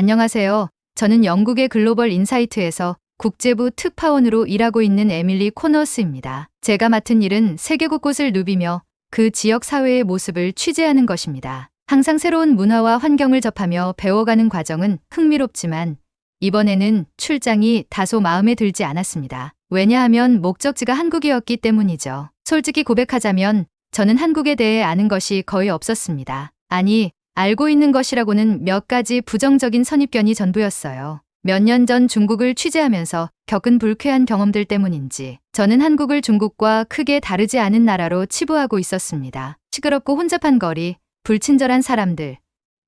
안녕하세요. 저는 영국의 글로벌 인사이트에서 국제부 특파원으로 일하고 있는 에밀리 코너스입니다. 제가 맡은 일은 세계 곳곳을 누비며 그 지역 사회의 모습을 취재하는 것입니다. 항상 새로운 문화와 환경을 접하며 배워가는 과정은 흥미롭지만 이번에는 출장이 다소 마음에 들지 않았습니다. 왜냐하면 목적지가 한국이었기 때문이죠. 솔직히 고백하자면 저는 한국에 대해 아는 것이 거의 없었습니다. 아니, 알고 있는 것이라고는 몇 가지 부정적인 선입견이 전부였어요. 몇 년 전 중국을 취재하면서 겪은 불쾌한 경험들 때문인지 저는 한국을 중국과 크게 다르지 않은 나라로 치부하고 있었습니다. 시끄럽고 혼잡한 거리, 불친절한 사람들,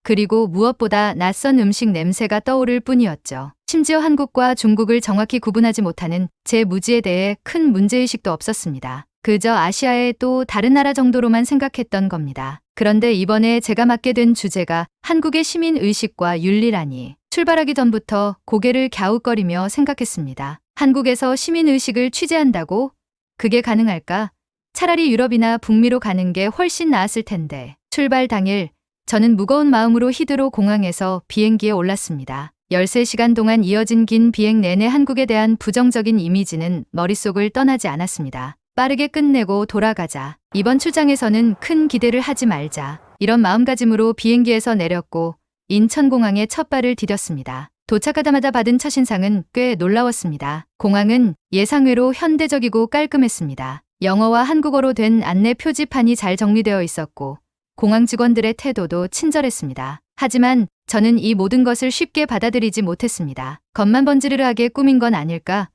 그리고 무엇보다 낯선 음식 냄새가 떠오를 뿐이었죠. 심지어 한국과 중국을 정확히 구분하지 못하는 제 무지에 대해 큰 문제의식도 없었습니다. 그저 아시아의 또 다른 나라 정도로만 생각했던 겁니다. 그런데 이번에 제가 맡게 된 주제가 한국의 시민 의식과 윤리라니 출발하기 전부터 고개를 갸웃거리며 생각했습니다. 한국에서 시민 의식을 취재한다고? 그게 가능할까? 차라리 유럽이나 북미로 가는 게 훨씬 나았을 텐데. 출발 당일 저는 무거운 마음으로 히드로 공항에서 비행기에 올랐습니다. 13시간 동안 이어진 긴 비행 내내 한국에 대한 부정적인 이미지는 머릿속을 떠나지 않았습니다. 빠르게 끝내고 돌아가자. 이번 출장에서는 큰 기대를 하지 말자. 이런 마음가짐으로 비행기에서 내렸고 인천공항에 첫 발을 디뎠습니다. 도착하자마자 받은 첫인상은 꽤 놀라웠습니다. 공항은 예상외로 현대적이고 깔끔했습니다. 영어와 한국어로 된 안내 표지판이 잘 정리되어 있었고 공항 직원들의 태도도 친절했습니다. 하지만 저는 이 모든 것을 쉽게 받아들이지 못했습니다. 겉만 번지르르하게 꾸민 건 아닐까?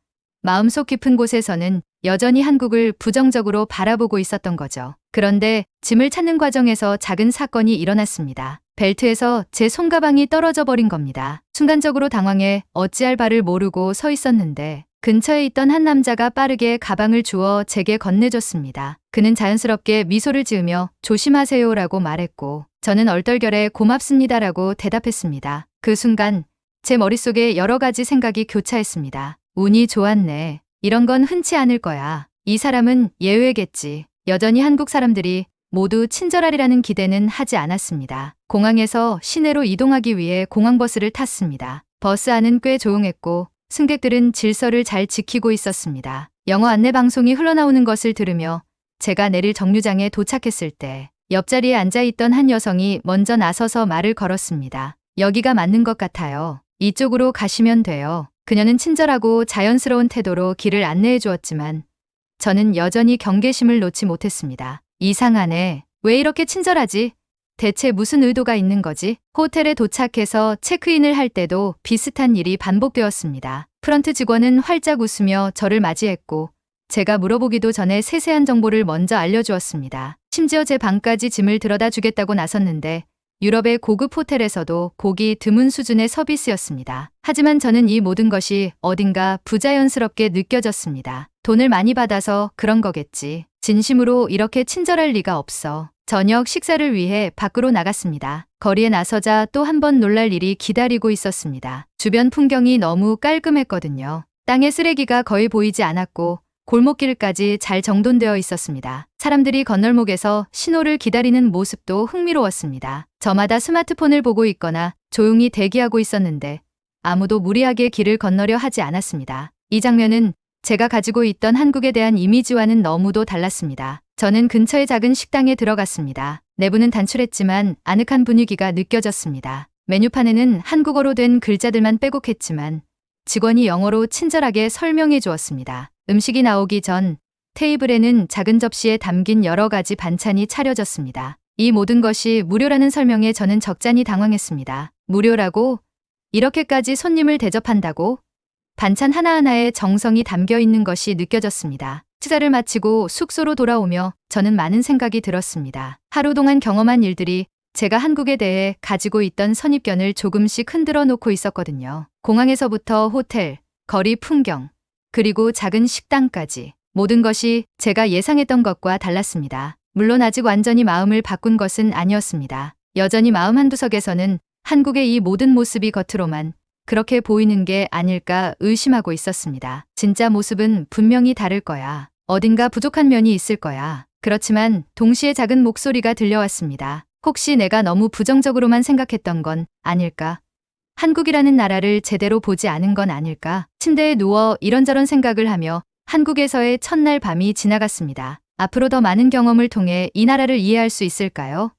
마음속 깊은 곳에서는 여전히 한국을 부정적으로 바라보고 있었던 거죠. 그런데 짐을 찾는 과정에서 작은 사건이 일어났습니다. 벨트에서 제 손가방이 떨어져 버린 겁니다. 순간적으로 당황해 어찌할 바를 모르고 서 있었는데 근처에 있던 한 남자가 빠르게 가방을 주어 제게 건네줬습니다. 그는 자연스럽게 미소를 지으며 조심하세요라고 말했고 저는 얼떨결에 고맙습니다라고 대답했습니다. 그 순간 제 머릿속에 여러 가지 생각이 교차했습니다. 운이 좋았네. 이런 건 흔치 않을 거야. 이 사람은 예외겠지. 여전히 한국 사람들이 모두 친절하리라는 기대는 하지 않았습니다. 공항에서 시내로 이동하기 위해 공항버스를 탔습니다. 버스 안은 꽤 조용했고 승객들은 질서를 잘 지키고 있었습니다. 영어 안내 방송이 흘러나오는 것을 들으며 제가 내릴 정류장에 도착했을 때 옆자리에 앉아 있던 한 여성이 먼저 나서서 말을 걸었습니다. 여기가 맞는 것 같아요. 이쪽으로 가시면 돼요. 그녀는 친절하고 자연스러운 태도로 길을 안내해 주었지만 저는 여전히 경계심을 놓지 못했습니다. 이상하네. 왜 이렇게 친절하지? 대체 무슨 의도가 있는 거지? 호텔에 도착해서 체크인을 할 때도 비슷한 일이 반복되었습니다. 프런트 직원은 활짝 웃으며 저를 맞이했고 제가 물어보기도 전에 세세한 정보를 먼저 알려주었습니다. 심지어 제 방까지 짐을 들여다 주겠다고 나섰는데 유럽의 고급 호텔에서도 보기 드문 수준의 서비스였습니다. 하지만 저는 이 모든 것이 어딘가 부자연스럽게 느껴졌습니다. 돈을 많이 받아서 그런 거겠지. 진심으로 이렇게 친절할 리가 없어. 저녁 식사를 위해 밖으로 나갔습니다. 거리에 나서자 또 한 번 놀랄 일이 기다리고 있었습니다. 주변 풍경이 너무 깔끔했거든요. 땅에 쓰레기가 거의 보이지 않았고 골목길까지 잘 정돈되어 있었습니다. 사람들이 건널목에서 신호를 기다리는 모습도 흥미로웠습니다. 저마다 스마트폰을 보고 있거나 조용히 대기하고 있었는데 아무도 무리하게 길을 건너려 하지 않았습니다. 이 장면은 제가 가지고 있던 한국에 대한 이미지와는 너무도 달랐습니다. 저는 근처의 작은 식당에 들어갔습니다. 내부는 단출했지만 아늑한 분위기가 느껴졌습니다. 메뉴판에는 한국어로 된 글자들만 빼곡했지만 직원이 영어로 친절하게 설명해 주었습니다. 음식이 나오기 전 테이블에는 작은 접시에 담긴 여러 가지 반찬이 차려졌습니다. 이 모든 것이 무료라는 설명에 저는 적잖이 당황했습니다. 무료라고? 이렇게까지 손님을 대접한다고? 반찬 하나하나에 정성이 담겨 있는 것이 느껴졌습니다. 식사를 마치고 숙소로 돌아오며 저는 많은 생각이 들었습니다. 하루 동안 경험한 일들이 제가 한국에 대해 가지고 있던 선입견을 조금씩 흔들어 놓고 있었거든요. 공항에서부터 호텔, 거리 풍경, 그리고 작은 식당까지 모든 것이 제가 예상했던 것과 달랐습니다. 물론 아직 완전히 마음을 바꾼 것은 아니었습니다. 여전히 마음 한구석에서는 한국의 이 모든 모습이 겉으로만 그렇게 보이는 게 아닐까 의심하고 있었습니다. 진짜 모습은 분명히 다를 거야. 어딘가 부족한 면이 있을 거야. 그렇지만 동시에 작은 목소리가 들려왔습니다. 혹시 내가 너무 부정적으로만 생각했던 건 아닐까? 한국이라는 나라를 제대로 보지 않은 건 아닐까? 침대에 누워 이런저런 생각을 하며 한국에서의 첫날 밤이 지나갔습니다. 앞으로 더 많은 경험을 통해 이 나라를 이해할 수 있을까요?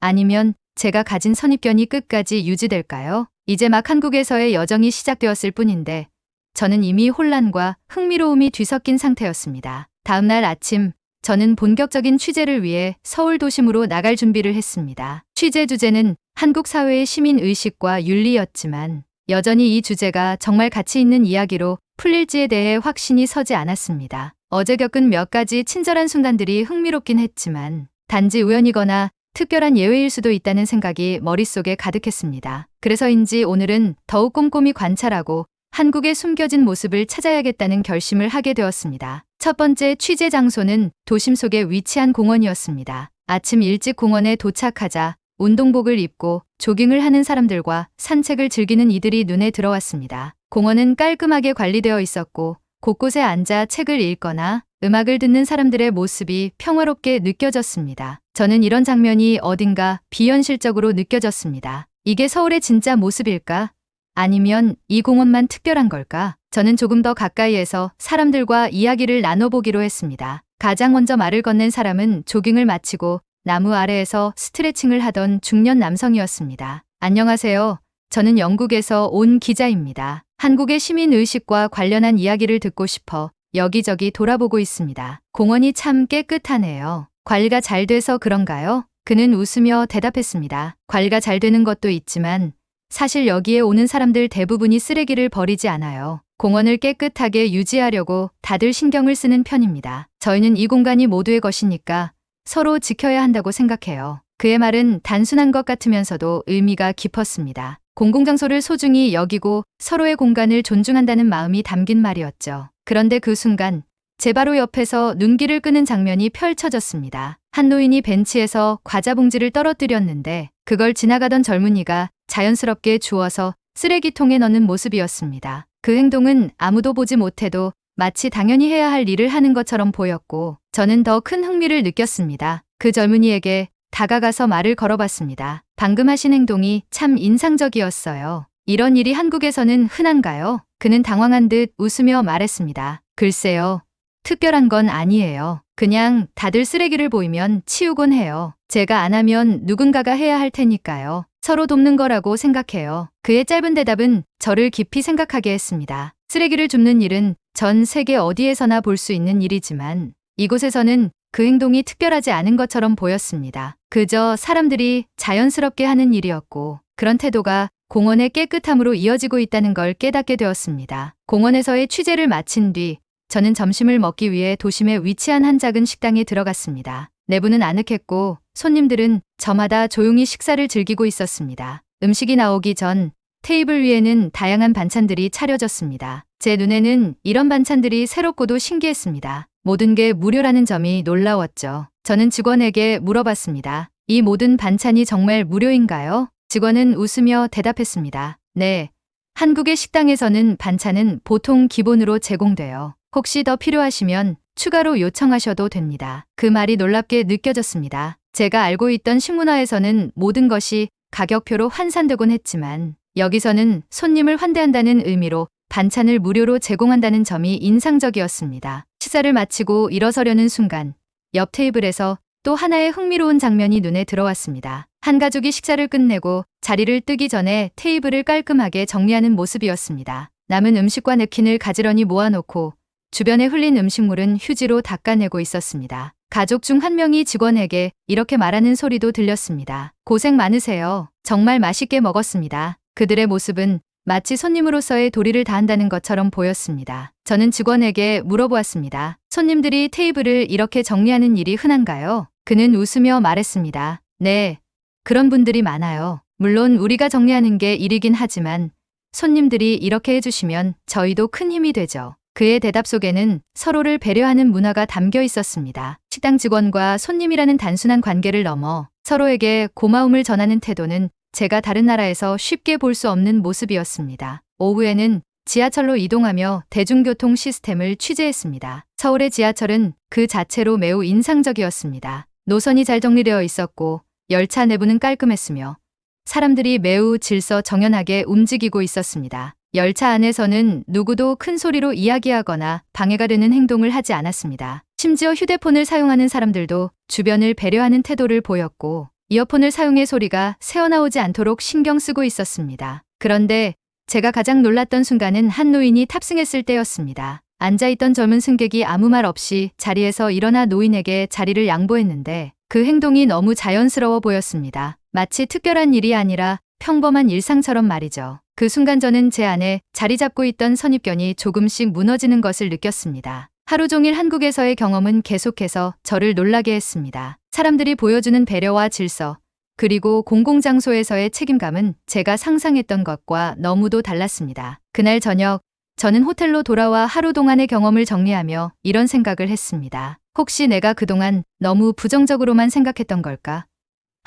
아니면 제가 가진 선입견이 끝까지 유지될까요? 이제 막 한국에서의 여정이 시작되었을 뿐인데 저는 이미 혼란과 흥미로움이 뒤섞인 상태였습니다. 다음날 아침 저는 본격적인 취재를 위해 서울 도심으로 나갈 준비를 했습니다. 취재 주제는 한국 사회의 시민 의식과 윤리였지만 여전히 이 주제가 정말 가치 있는 이야기로 풀릴지에 대해 확신이 서지 않았습니다. 어제 겪은 몇 가지 친절한 순간들이 흥미롭긴 했지만 단지 우연이거나 특별한 예외일 수도 있다는 생각이 머릿속에 가득했습니다. 그래서인지 오늘은 더욱 꼼꼼히 관찰하고 한국의 숨겨진 모습을 찾아야겠다는 결심을 하게 되었습니다. 첫 번째 취재 장소는 도심 속에 위치한 공원이었습니다. 아침 일찍 공원에 도착하자 운동복을 입고 조깅을 하는 사람들과 산책을 즐기는 이들이 눈에 들어왔습니다. 공원은 깔끔하게 관리되어 있었고 곳곳에 앉아 책을 읽거나 음악을 듣는 사람들의 모습이 평화롭게 느껴졌습니다. 저는 이런 장면이 어딘가 비현실적으로 느껴졌습니다. 이게 서울의 진짜 모습일까? 아니면 이 공원만 특별한 걸까? 저는 조금 더 가까이에서 사람들과 이야기를 나눠보기로 했습니다. 가장 먼저 말을 건넨 사람은 조깅을 마치고 나무 아래에서 스트레칭을 하던 중년 남성이었습니다. 안녕하세요. 저는 영국에서 온 기자입니다. 한국의 시민 의식과 관련한 이야기를 듣고 싶어 여기저기 돌아보고 있습니다. 공원이 참 깨끗하네요. 관리가 잘 돼서 그런가요? 그는 웃으며 대답했습니다. 관리가 잘 되는 것도 있지만 사실 여기에 오는 사람들 대부분이 쓰레기를 버리지 않아요. 공원을 깨끗하게 유지하려고 다들 신경을 쓰는 편입니다. 저희는 이 공간이 모두의 것이니까 서로 지켜야 한다고 생각해요. 그의 말은 단순한 것 같으면서도 의미가 깊었습니다. 공공장소를 소중히 여기고 서로의 공간을 존중한다는 마음이 담긴 말이었죠. 그런데 그 순간 제 바로 옆에서 눈길을 끄는 장면이 펼쳐졌습니다. 한 노인이 벤치에서 과자 봉지를 떨어뜨렸는데 그걸 지나가던 젊은이가 자연스럽게 주워서 쓰레기통에 넣는 모습이었습니다. 그 행동은 아무도 보지 못해도 마치 당연히 해야 할 일을 하는 것처럼 보였고 저는 더 큰 흥미를 느꼈습니다. 그 젊은이에게 다가가서 말을 걸어봤습니다. 방금 하신 행동이 참 인상적이었어요. 이런 일이 한국에서는 흔한가요? 그는 당황한 듯 웃으며 말했습니다. 글쎄요. 특별한 건 아니에요. 그냥 다들 쓰레기를 보이면 치우곤 해요. 제가 안 하면 누군가가 해야 할 테니까요. 서로 돕는 거라고 생각해요. 그의 짧은 대답은 저를 깊이 생각하게 했습니다. 쓰레기를 줍는 일은 전 세계 어디에서나 볼 수 있는 일이지만 이곳에서는 그 행동이 특별하지 않은 것처럼 보였습니다. 그저 사람들이 자연스럽게 하는 일이었고 그런 태도가 공원의 깨끗함으로 이어지고 있다는 걸 깨닫게 되었습니다. 공원에서의 취재를 마친 뒤 저는 점심을 먹기 위해 도심에 위치한 한 작은 식당에 들어갔습니다. 내부는 아늑했고 손님들은 저마다 조용히 식사를 즐기고 있었습니다. 음식이 나오기 전 테이블 위에는 다양한 반찬들이 차려졌습니다. 제 눈에는 이런 반찬들이 새롭고도 신기했습니다. 모든 게 무료라는 점이 놀라웠죠. 저는 직원에게 물어봤습니다. 이 모든 반찬이 정말 무료인가요? 직원은 웃으며 대답했습니다. 네. 한국의 식당에서는 반찬은 보통 기본으로 제공돼요. 혹시 더 필요하시면 추가로 요청하셔도 됩니다. 그 말이 놀랍게 느껴졌습니다. 제가 알고 있던 식문화에서는 모든 것이 가격표로 환산되곤 했지만 여기서는 손님을 환대한다는 의미로 반찬을 무료로 제공한다는 점이 인상적이었습니다. 식사를 마치고 일어서려는 순간 옆 테이블에서 또 하나의 흥미로운 장면이 눈에 들어왔습니다. 한 가족이 식사를 끝내고 자리를 뜨기 전에 테이블을 깔끔하게 정리하는 모습이었습니다. 남은 음식과 냅킨을 가지런히 모아놓고 주변에 흘린 음식물은 휴지로 닦아내고 있었습니다. 가족 중 한 명이 직원에게 이렇게 말하는 소리도 들렸습니다. 고생 많으세요. 정말 맛있게 먹었습니다. 그들의 모습은 마치 손님으로서의 도리를 다한다는 것처럼 보였습니다. 저는 직원에게 물어보았습니다. 손님들이 테이블을 이렇게 정리하는 일이 흔한가요? 그는 웃으며 말했습니다. 네. 그런 분들이 많아요. 물론 우리가 정리하는 게 일이긴 하지만 손님들이 이렇게 해주시면 저희도 큰 힘이 되죠. 그의 대답 속에는 서로를 배려하는 문화가 담겨 있었습니다. 식당 직원과 손님이라는 단순한 관계를 넘어 서로에게 고마움을 전하는 태도는 제가 다른 나라에서 쉽게 볼 수 없는 모습이었습니다. 오후에는 지하철로 이동하며 대중교통 시스템을 취재했습니다. 서울의 지하철은 그 자체로 매우 인상적이었습니다. 노선이 잘 정리되어 있었고 열차 내부는 깔끔했으며 사람들이 매우 질서 정연하게 움직이고 있었습니다. 열차 안에서는 누구도 큰 소리로 이야기하거나 방해가 되는 행동을 하지 않았습니다. 심지어 휴대폰을 사용하는 사람들도 주변을 배려하는 태도를 보였고 이어폰을 사용해 소리가 새어나오지 않도록 신경 쓰고 있었습니다. 그런데 제가 가장 놀랐던 순간은 한 노인이 탑승했을 때였습니다. 앉아있던 젊은 승객이 아무 말 없이 자리에서 일어나 노인에게 자리를 양보했는데 그 행동이 너무 자연스러워 보였습니다. 마치 특별한 일이 아니라 평범한 일상처럼 말이죠. 그 순간 저는 제 안에 자리 잡고 있던 선입견이 조금씩 무너지는 것을 느꼈습니다. 하루 종일 한국에서의 경험은 계속해서 저를 놀라게 했습니다. 사람들이 보여주는 배려와 질서, 그리고 공공장소에서의 책임감은 제가 상상했던 것과 너무도 달랐습니다. 그날 저녁, 저는 호텔로 돌아와 하루 동안의 경험을 정리하며 이런 생각을 했습니다. 혹시 내가 그동안 너무 부정적으로만 생각했던 걸까?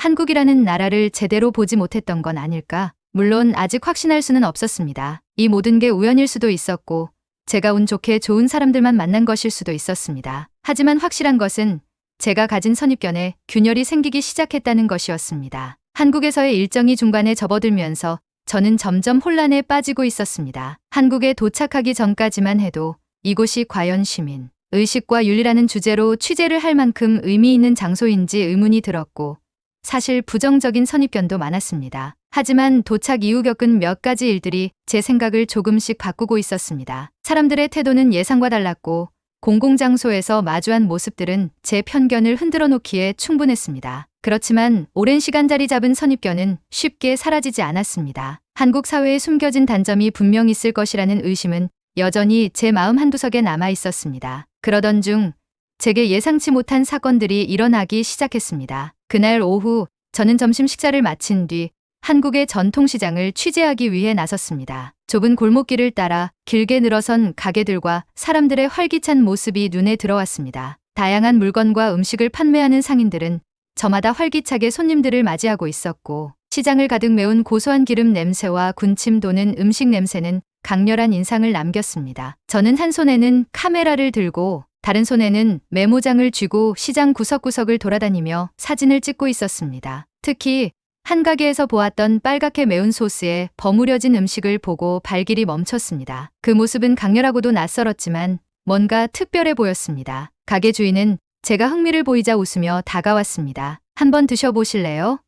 한국이라는 나라를 제대로 보지 못했던 건 아닐까? 물론 아직 확신할 수는 없었습니다. 이 모든 게 우연일 수도 있었고, 제가 운 좋게 좋은 사람들만 만난 것일 수도 있었습니다. 하지만 확실한 것은 제가 가진 선입견에 균열이 생기기 시작했다는 것이었습니다. 한국에서의 일정이 중반에 접어들면서 저는 점점 혼란에 빠지고 있었습니다. 한국에 도착하기 전까지만 해도 이곳이 과연 시민, 의식과 윤리라는 주제로 취재를 할 만큼 의미 있는 장소인지 의문이 들었고, 사실 부정적인 선입견도 많았습니다. 하지만 도착 이후 겪은 몇 가지 일들이 제 생각을 조금씩 바꾸고 있었습니다. 사람들의 태도는 예상과 달랐고 공공장소에서 마주한 모습들은 제 편견을 흔들어 놓기에 충분했습니다. 그렇지만 오랜 시간 자리 잡은 선입견은 쉽게 사라지지 않았습니다. 한국 사회에 숨겨진 단점이 분명 있을 것이라는 의심은 여전히 제 마음 한두석에 남아 있었습니다. 그러던 중 제게 예상치 못한 사건들이 일어나기 시작했습니다. 그날 오후 저는 점심 식사를 마친 뒤 한국의 전통시장을 취재하기 위해 나섰습니다. 좁은 골목길을 따라 길게 늘어선 가게들과 사람들의 활기찬 모습이 눈에 들어왔습니다. 다양한 물건과 음식을 판매하는 상인들은 저마다 활기차게 손님들을 맞이하고 있었고 시장을 가득 메운 고소한 기름 냄새와 군침 도는 음식 냄새는 강렬한 인상을 남겼습니다. 저는 한 손에는 카메라를 들고 다른 손에는 메모장을 쥐고 시장 구석구석을 돌아다니며 사진을 찍고 있었습니다. 특히 한 가게에서 보았던 빨갛게 매운 소스에 버무려진 음식을 보고 발길이 멈췄습니다. 그 모습은 강렬하고도 낯설었지만 뭔가 특별해 보였습니다. 가게 주인은 제가 흥미를 보이자 웃으며 다가왔습니다. 한번 드셔보실래요?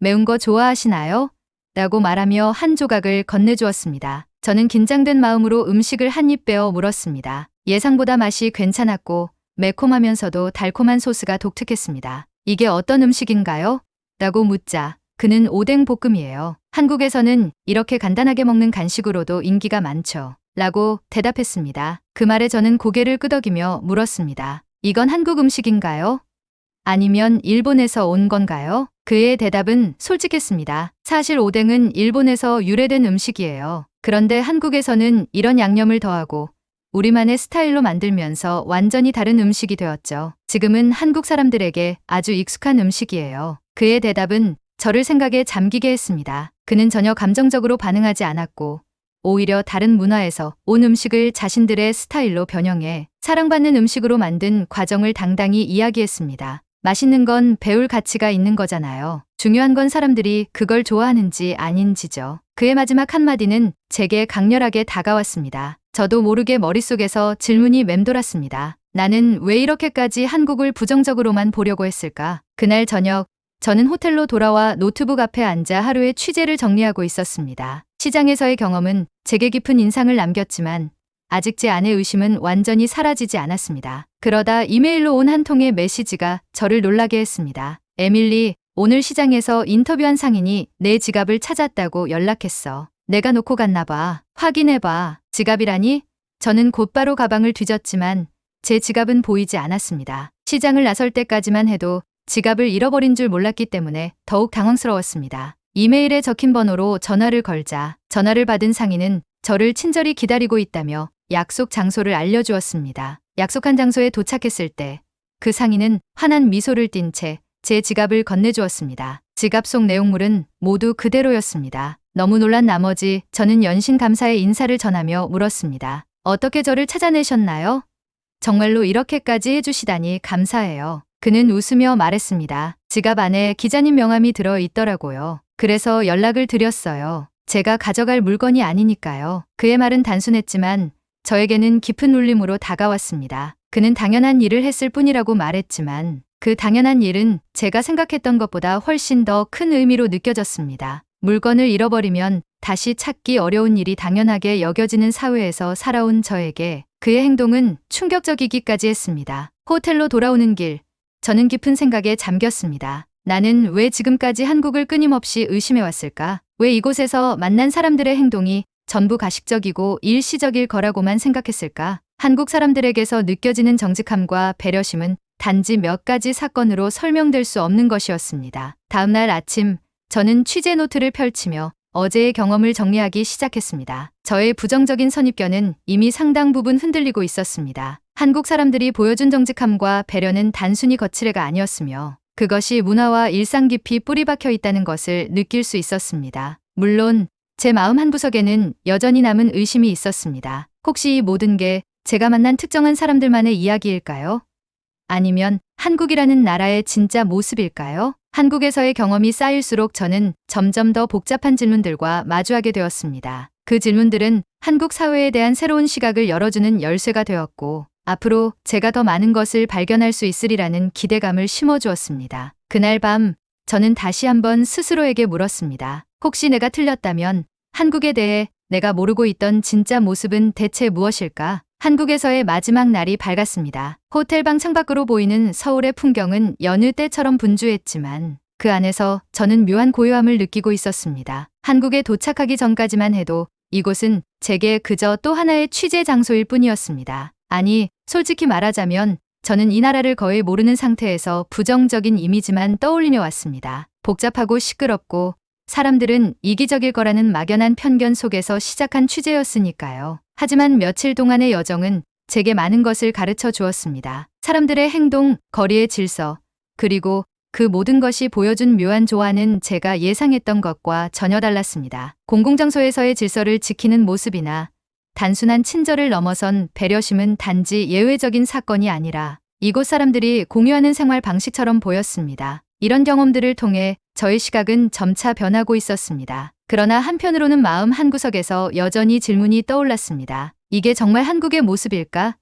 매운 거 좋아하시나요? 라고 말하며 한 조각을 건네주었습니다. 저는 긴장된 마음으로 음식을 한 입 빼어 물었습니다. 예상보다 맛이 괜찮았고 매콤하면서도 달콤한 소스가 독특했습니다. 이게 어떤 음식인가요? 라고 묻자 그는 오뎅 볶음이에요. 한국에서는 이렇게 간단하게 먹는 간식으로도 인기가 많죠. 라고 대답했습니다. 그 말에 저는 고개를 끄덕이며 물었습니다. 이건 한국 음식인가요? 아니면 일본에서 온 건가요? 그의 대답은 솔직했습니다. 사실 오뎅은 일본에서 유래된 음식이에요. 그런데 한국에서는 이런 양념을 더하고 우리만의 스타일로 만들면서 완전히 다른 음식이 되었죠. 지금은 한국 사람들에게 아주 익숙한 음식이에요. 그의 대답은 저를 생각에 잠기게 했습니다. 그는 전혀 감정적으로 반응하지 않았고 오히려 다른 문화에서 온 음식을 자신들의 스타일로 변형해 사랑받는 음식으로 만든 과정을 당당히 이야기했습니다. 맛있는 건 배울 가치가 있는 거잖아요. 중요한 건 사람들이 그걸 좋아하는지 아닌지죠. 그의 마지막 한마디는 제게 강렬하게 다가왔습니다. 저도 모르게 머릿속에서 질문이 맴돌았습니다. 나는 왜 이렇게까지 한국을 부정적으로만 보려고 했을까? 그날 저녁 저는 호텔로 돌아와 노트북 앞에 앉아 하루의 취재를 정리하고 있었습니다. 시장에서의 경험은 제게 깊은 인상을 남겼지만 아직 제 안의 의심은 완전히 사라지지 않았습니다. 그러다 이메일로 온 한 통의 메시지가 저를 놀라게 했습니다. 에밀리, 오늘 시장에서 인터뷰한 상인이 내 지갑을 찾았다고 연락했어. 내가 놓고 갔나 봐. 확인해봐. 지갑이라니? 저는 곧바로 가방을 뒤졌지만 제 지갑은 보이지 않았습니다. 시장을 나설 때까지만 해도 지갑을 잃어버린 줄 몰랐기 때문에 더욱 당황스러웠습니다. 이메일에 적힌 번호로 전화를 걸자 전화를 받은 상인은 저를 친절히 기다리고 있다며 약속 장소를 알려주었습니다. 약속한 장소에 도착했을 때 그 상인은 환한 미소를 띤 채 제 지갑을 건네주었습니다. 지갑 속 내용물은 모두 그대로였습니다. 너무 놀란 나머지 저는 연신 감사의 인사를 전하며 물었습니다. 어떻게 저를 찾아내셨나요? 정말로 이렇게까지 해주시다니 감사해요. 그는 웃으며 말했습니다. 지갑 안에 기자님 명함이 들어 있더라고요. 그래서 연락을 드렸어요. 제가 가져갈 물건이 아니니까요. 그의 말은 단순했지만 저에게는 깊은 울림으로 다가왔습니다. 그는 당연한 일을 했을 뿐이라고 말했지만 그 당연한 일은 제가 생각했던 것보다 훨씬 더 큰 의미로 느껴졌습니다. 물건을 잃어버리면 다시 찾기 어려운 일이 당연하게 여겨지는 사회에서 살아온 저에게 그의 행동은 충격적이기까지 했습니다. 호텔로 돌아오는 길, 저는 깊은 생각에 잠겼습니다. 나는 왜 지금까지 한국을 끊임없이 의심해왔을까? 왜 이곳에서 만난 사람들의 행동이 전부 가식적이고 일시적일 거라고만 생각했을까? 한국 사람들에게서 느껴지는 정직함과 배려심은 단지 몇 가지 사건으로 설명될 수 없는 것이었습니다. 다음날 아침, 저는 취재 노트를 펼치며 어제의 경험을 정리하기 시작했습니다. 저의 부정적인 선입견은 이미 상당 부분 흔들리고 있었습니다. 한국 사람들이 보여준 정직함과 배려는 단순히 거칠애가 아니었으며 그것이 문화와 일상 깊이 뿌리 박혀 있다는 것을 느낄 수 있었습니다. 물론 제 마음 한 구석에는 여전히 남은 의심이 있었습니다. 혹시 이 모든 게 제가 만난 특정한 사람들만의 이야기일까요? 아니면 한국이라는 나라의 진짜 모습일까요? 한국에서의 경험이 쌓일수록 저는 점점 더 복잡한 질문들과 마주하게 되었습니다. 그 질문들은 한국 사회에 대한 새로운 시각을 열어주는 열쇠가 되었고, 앞으로 제가 더 많은 것을 발견할 수 있으리라는 기대감을 심어주었습니다. 그날 밤, 저는 다시 한번 스스로에게 물었습니다. 혹시 내가 틀렸다면 한국에 대해 내가 모르고 있던 진짜 모습은 대체 무엇일까? 한국에서의 마지막 날이 밝았습니다. 호텔방 창밖으로 보이는 서울의 풍경은 여느 때처럼 분주했지만 그 안에서 저는 묘한 고요함을 느끼고 있었습니다. 한국에 도착하기 전까지만 해도 이곳은 제게 그저 또 하나의 취재 장소일 뿐이었습니다. 아니, 솔직히 말하자면 저는 이 나라를 거의 모르는 상태에서 부정적인 이미지만 떠올리며 왔습니다. 복잡하고 시끄럽고 사람들은 이기적일 거라는 막연한 편견 속에서 시작한 취재였으니까요. 하지만 며칠 동안의 여정은 제게 많은 것을 가르쳐 주었습니다. 사람들의 행동, 거리의 질서, 그리고 그 모든 것이 보여준 묘한 조화는 제가 예상했던 것과 전혀 달랐습니다. 공공장소에서의 질서를 지키는 모습이나 단순한 친절을 넘어선 배려심은 단지 예외적인 사건이 아니라 이곳 사람들이 공유하는 생활 방식처럼 보였습니다. 이런 경험들을 통해 저의 시각은 점차 변하고 있었습니다. 그러나 한편으로는 마음 한구석에서 여전히 질문이 떠올랐습니다. 이게 정말 한국의 모습일까?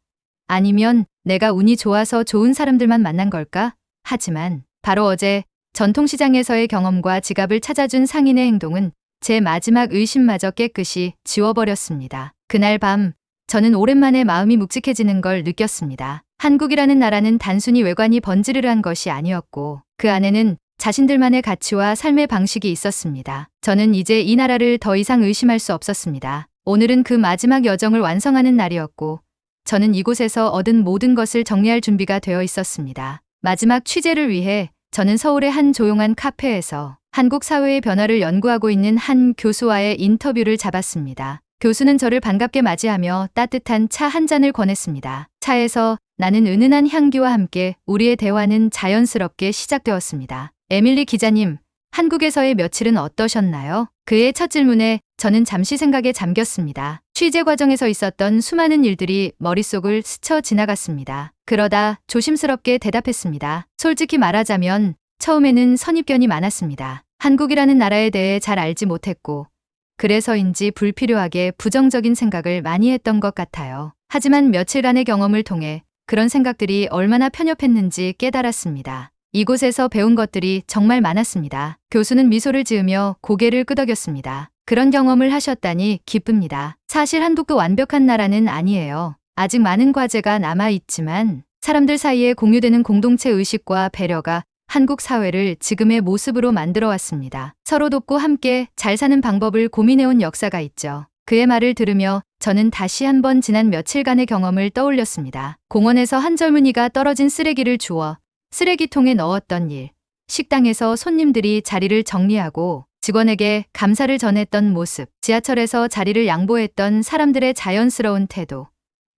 아니면 내가 운이 좋아서 좋은 사람들만 만난 걸까? 하지만 바로 어제 전통시장에서의 경험과 지갑을 찾아준 상인의 행동은 제 마지막 의심마저 깨끗이 지워버렸습니다. 그날 밤 저는 오랜만에 마음이 묵직해지는 걸 느꼈습니다. 한국이라는 나라는 단순히 외관이 번지르르한 것이 아니었고 그 안에는 자신들만의 가치와 삶의 방식이 있었습니다. 저는 이제 이 나라를 더 이상 의심할 수 없었습니다. 오늘은 그 마지막 여정을 완성하는 날이었고 저는 이곳에서 얻은 모든 것을 정리할 준비가 되어 있었습니다. 마지막 취재를 위해 저는 서울의 한 조용한 카페에서 한국 사회의 변화를 연구하고 있는 한 교수와의 인터뷰를 잡았습니다. 교수는 저를 반갑게 맞이하며 따뜻한 차 한 잔을 권했습니다. 차에서 나는 은은한 향기와 함께 우리의 대화는 자연스럽게 시작되었습니다. 에밀리 기자님, 한국에서의 며칠은 어떠셨나요? 그의 첫 질문에 저는 잠시 생각에 잠겼습니다. 취재 과정에서 있었던 수많은 일들이 머릿속을 스쳐 지나갔습니다. 그러다 조심스럽게 대답했습니다. 솔직히 말하자면 처음에는 선입견이 많았습니다. 한국이라는 나라에 대해 잘 알지 못했고 그래서인지 불필요하게 부정적인 생각을 많이 했던 것 같아요. 하지만 며칠간의 경험을 통해 그런 생각들이 얼마나 편협했는지 깨달았습니다. 이곳에서 배운 것들이 정말 많았습니다. 교수는 미소를 지으며 고개를 끄덕였습니다. 그런 경험을 하셨다니 기쁩니다. 사실 한국도 완벽한 나라는 아니에요. 아직 많은 과제가 남아 있지만 사람들 사이에 공유되는 공동체 의식과 배려가 한국 사회를 지금의 모습으로 만들어 왔습니다. 서로 돕고 함께 잘 사는 방법을 고민해온 역사가 있죠. 그의 말을 들으며 저는 다시 한번 지난 며칠간의 경험을 떠올렸습니다. 공원에서 한 젊은이가 떨어진 쓰레기를 주워 쓰레기통에 넣었던 일, 식당에서 손님들이 자리를 정리하고 직원에게 감사를 전했던 모습, 지하철에서 자리를 양보했던 사람들의 자연스러운 태도,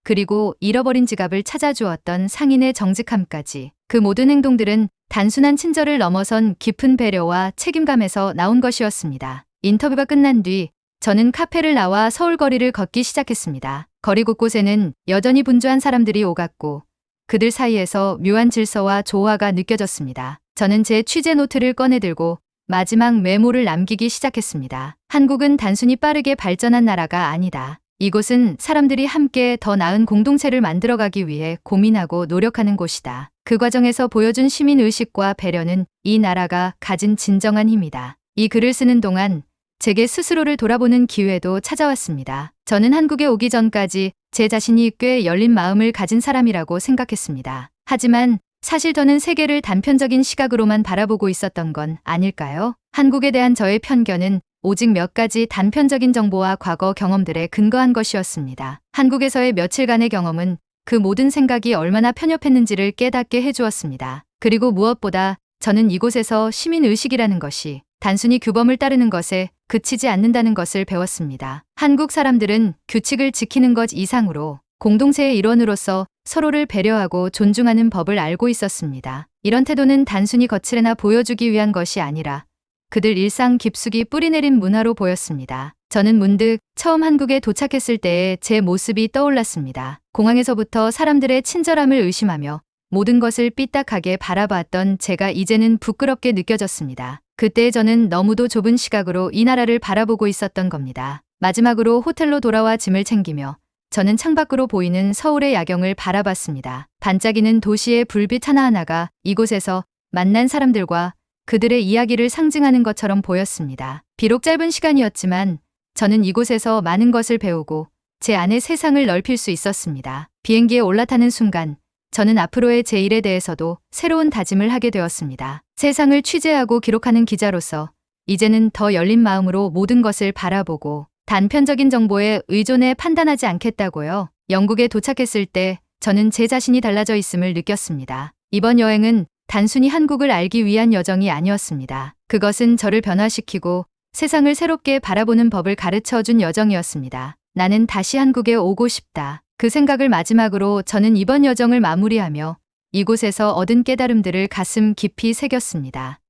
그리고 잃어버린 지갑을 찾아주었던 상인의 정직함까지 그 모든 행동들은 단순한 친절을 넘어선 깊은 배려와 책임감에서 나온 것이었습니다. 인터뷰가 끝난 뒤 저는 카페를 나와 서울 거리를 걷기 시작했습니다. 거리 곳곳에는 여전히 분주한 사람들이 오갔고 그들 사이에서 묘한 질서와 조화가 느껴졌습니다. 저는 제 취재 노트를 꺼내들고 마지막 메모를 남기기 시작했습니다. 한국은 단순히 빠르게 발전한 나라가 아니다. 이곳은 사람들이 함께 더 나은 공동체를 만들어가기 위해 고민하고 노력하는 곳이다. 그 과정에서 보여준 시민 의식과 배려는 이 나라가 가진 진정한 힘이다. 이 글을 쓰는 동안 제게 스스로를 돌아보는 기회도 찾아왔습니다. 저는 한국에 오기 전까지 제 자신이 꽤 열린 마음을 가진 사람이라고 생각했습니다. 하지만 사실 저는 세계를 단편적인 시각으로만 바라보고 있었던 건 아닐까요? 한국에 대한 저의 편견은 오직 몇 가지 단편적인 정보와 과거 경험들에 근거한 것이었습니다. 한국에서의 며칠간의 경험은 그 모든 생각이 얼마나 편협했는지를 깨닫게 해주었습니다. 그리고 무엇보다 저는 이곳에서 시민의식이라는 것이 단순히 규범을 따르는 것에 그치지 않는다는 것을 배웠습니다. 한국 사람들은 규칙을 지키는 것 이상으로 공동체의 일원으로서 서로를 배려하고 존중하는 법을 알고 있었습니다. 이런 태도는 단순히 거칠게나 보여주기 위한 것이 아니라 그들 일상 깊숙이 뿌리내린 문화로 보였습니다. 저는 문득 처음 한국에 도착했을 때의 제 모습이 떠올랐습니다. 공항에서부터 사람들의 친절함을 의심하며 모든 것을 삐딱하게 바라봤던 제가 이제는 부끄럽게 느껴졌습니다. 그때 저는 너무도 좁은 시각으로 이 나라를 바라보고 있었던 겁니다. 마지막으로 호텔로 돌아와 짐을 챙기며 저는 창밖으로 보이는 서울의 야경을 바라봤습니다. 반짝이는 도시의 불빛 하나하나가 이곳에서 만난 사람들과 그들의 이야기를 상징하는 것처럼 보였습니다. 비록 짧은 시간이었지만 저는 이곳에서 많은 것을 배우고 제 안의 세상을 넓힐 수 있었습니다. 비행기에 올라타는 순간 저는 앞으로의 제 일에 대해서도 새로운 다짐을 하게 되었습니다. 세상을 취재하고 기록하는 기자로서 이제는 더 열린 마음으로 모든 것을 바라보고 단편적인 정보에 의존해 판단하지 않겠다고요. 영국에 도착했을 때 저는 제 자신이 달라져 있음을 느꼈습니다. 이번 여행은 단순히 한국을 알기 위한 여정이 아니었습니다. 그것은 저를 변화시키고 세상을 새롭게 바라보는 법을 가르쳐 준 여정이었습니다. 나는 다시 한국에 오고 싶다. 그 생각을 마지막으로 저는 이번 여정을 마무리하며 이곳에서 얻은 깨달음들을 가슴 깊이 새겼습니다.